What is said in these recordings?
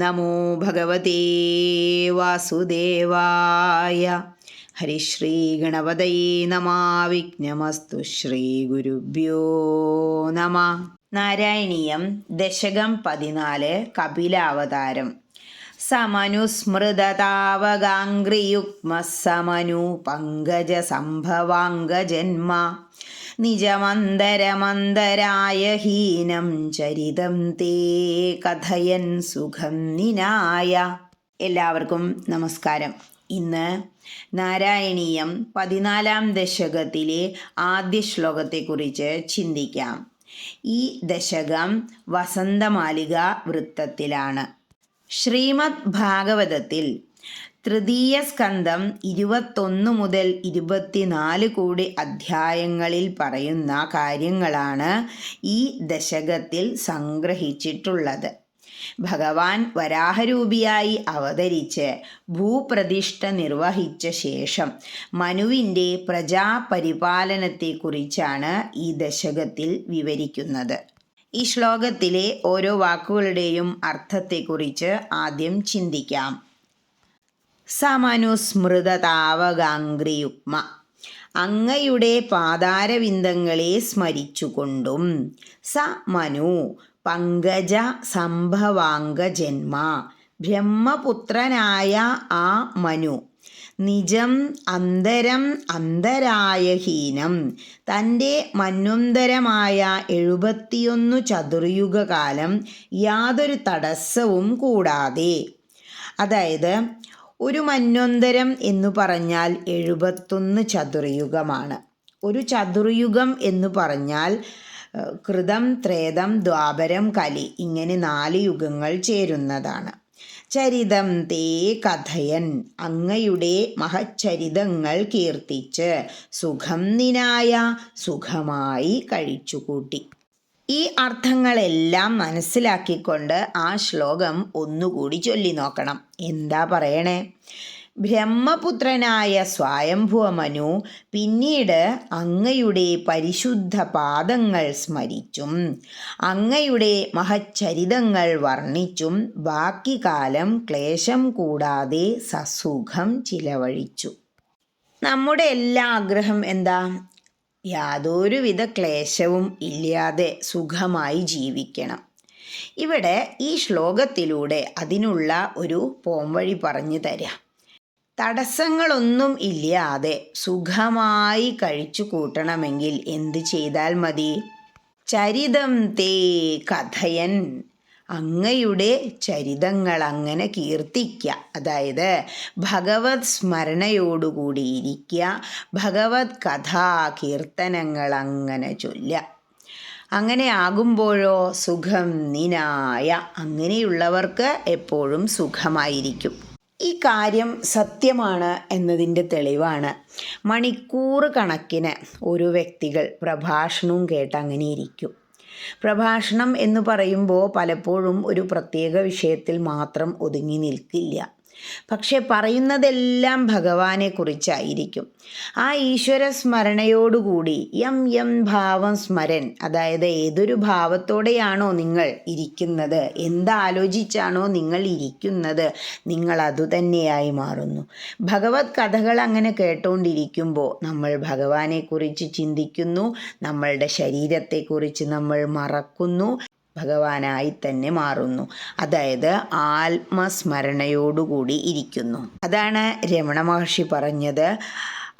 നമോ ഭഗവതേ വാസുദേവായ. ഹരിശ്രീ ഗണപതയേ നമാ. വിഘ്നമസ്തു ശ്രീ ഗുരുഭ്യോ നമ. നാരായണീയം ദശകം പതിനാല് കപിലാവതാരം. സമനുസ്മൃതതാവകാംഗ്രിയുഗ്മ സമനു പങ്കജ സംഭവാംഗജന്മ. നിജമന്തരമന്തരായ ഹീനം ചരിതം തേ കഥയൻ സുഖം നിനായ. എല്ലാവർക്കും നമസ്കാരം. ഇന്ന് നാരായണീയം പതിനാലാം ദശകത്തിലെ ആദ്യ ശ്ലോകത്തെക്കുറിച്ച് ചിന്തിക്കാം. ഈ ദശകം വസന്തമാലിക വൃത്തത്തിലാണ്. ശ്രീമദ് ഭാഗവതത്തിൽ തൃതീയ സ്കന്ധം ഇരുപത്തൊന്ന് മുതൽ ഇരുപത്തിനാല് കൂടി അധ്യായങ്ങളിൽ പറയുന്ന കാര്യങ്ങളാണ് ഈ ദശകത്തിൽ സംഗ്രഹിച്ചിട്ടുള്ളത്. ഭഗവാൻ വരാഹരൂപിയായി അവതരിച്ച് ഭൂപ്രതിഷ്ഠ നിർവഹിച്ച ശേഷം മനുവിന്റെ പ്രജാപരിപാലനത്തെക്കുറിച്ചാണ് ഈ ദശകത്തിൽ വിവരിക്കുന്നത്. ഈ ശ്ലോകത്തിലെ ഓരോ വാക്കുകളുടെയും അർത്ഥത്തെക്കുറിച്ച് ആദ്യം ചിന്തിക്കാം. സമനുസ്മൃതതാവകാംഗ്രിയുഗ്മ. അങ്ങയുടെ പാതാരവിന്ദങ്ങളെ സ്മരിച്ചുകൊണ്ടും സ മനു പങ്കജ സംഭവാംഗജന്മ. ബ്രഹ്മപുത്രനായ ആ മനു നിജം അന്തരം അന്തരായഹീനം. തന്റെ മന്വന്തരമായ എഴുപത്തിയൊന്നു ചതുർയുഗകാലം യാതൊരു തടസ്സവും കൂടാതെ. അതായത് ഒരു മന്വന്തരം എന്ന് പറഞ്ഞാൽ എഴുപത്തൊന്ന് ചതുർയുഗമാണ്. ഒരു ചതുർയുഗം എന്ന് പറഞ്ഞാൽ കൃതം ത്രേതം ദ്വാപരം കലി ഇങ്ങനെ നാല് യുഗങ്ങൾ ചേരുന്നതാണ്. ചരിതം തേ കഥയൻ അങ്ങയുടെ മഹച്ചരിതങ്ങൾ കീർത്തിച്ച് സുഖം നിനായ സുഖമായി കഴിച്ചുകൂട്ടി. ഈ അർത്ഥങ്ങളെല്ലാം മനസ്സിലാക്കിക്കൊണ്ട് ആ ശ്ലോകം ഒന്നുകൂടി ചൊല്ലി നോക്കണം. എന്താ പറയണേ? ബ്രഹ്മപുത്രനായ സ്വായംഭുവമനു പിന്നീട് അങ്ങയുടെ പരിശുദ്ധ പാദങ്ങൾ സ്മരിച്ചും അങ്ങയുടെ മഹച്ചരിതങ്ങൾ വർണിച്ചും ബാക്കി കാലം ക്ലേശം കൂടാതെ സസുഖം ചിലവഴിച്ചു. നമ്മുടെ എല്ലാ ആഗ്രഹം എന്താ? യാതൊരുവിധ ക്ലേശവും ഇല്ലാതെ സുഖമായി ജീവിക്കണം. ഇവിടെ ഈ ശ്ലോകത്തിലൂടെ അതിനുള്ള ഒരു പോംവഴി പറഞ്ഞു തരാം. തടസ്സങ്ങളൊന്നും ഇല്ലാതെ സുഖമായി കഴിച്ചു കൂട്ടണമെങ്കിൽ എന്ത് ചെയ്താൽ മതി? ചരിതം തേ കഥയൻ അങ്ങയുടെ ചരിതങ്ങൾ അങ്ങനെ കീർത്തിക്കുക അതായത് ഭഗവത് സ്മരണയോടുകൂടി ഇരിക്കുക ഭഗവത് കഥാ കീർത്തനങ്ങൾ അങ്ങനെ ചൊല്ലുക. അങ്ങനെ ആകുമ്പോഴോ സുഖം നിനായ. അങ്ങനെയുള്ളവർക്ക് എപ്പോഴും സുഖമായിരിക്കും. ഈ കാര്യം സത്യമാണ് എന്നതിന്റെ തെളിവാണ്. മണിക്കൂർ കണക്കിന് ഒരു വ്യക്തികൾ പ്രഭാഷണവും കേട്ട് അങ്ങനെ ഇരിക്കും. പ്രഭാഷണം എന്ന് പറയുമ്പോൾ പലപ്പോഴും ഒരു പ്രത്യേക വിഷയത്തിൽ മാത്രം ഒതുങ്ങി നിൽക്കില്ല. പക്ഷെ പറയുന്നതെല്ലാം ഭഗവാനെ കുറിച്ചായിരിക്കും. ആ ഈശ്വര സ്മരണയോടുകൂടി യം യം ഭാവം സ്മരൻ അതായത് ഏതൊരു ഭാവത്തോടെയാണോ നിങ്ങൾ ഇരിക്കുന്നത് എന്താലോചിച്ചാണോ നിങ്ങൾ ഇരിക്കുന്നത് നിങ്ങൾ അതുതന്നെയായി മാറുന്നു. ഭഗവത് കഥകൾ അങ്ങനെ കേട്ടുകൊണ്ടിരിക്കുമ്പോൾ നമ്മൾ ഭഗവാനെക്കുറിച്ച് ചിന്തിക്കുന്നു നമ്മളുടെ ശരീരത്തെക്കുറിച്ച് നമ്മൾ മറക്കുന്നു ഭഗവാനായി തന്നെ മാറുന്നു. അതായത് ആത്മസ്മരണയോടുകൂടി ഇരിക്കുന്നു. അതാണ് രമണ മഹർഷി പറഞ്ഞത്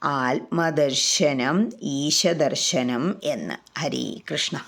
ആത്മദർശനം ഈശദർശനം എന്ന്. ഹരി കൃഷ്ണ.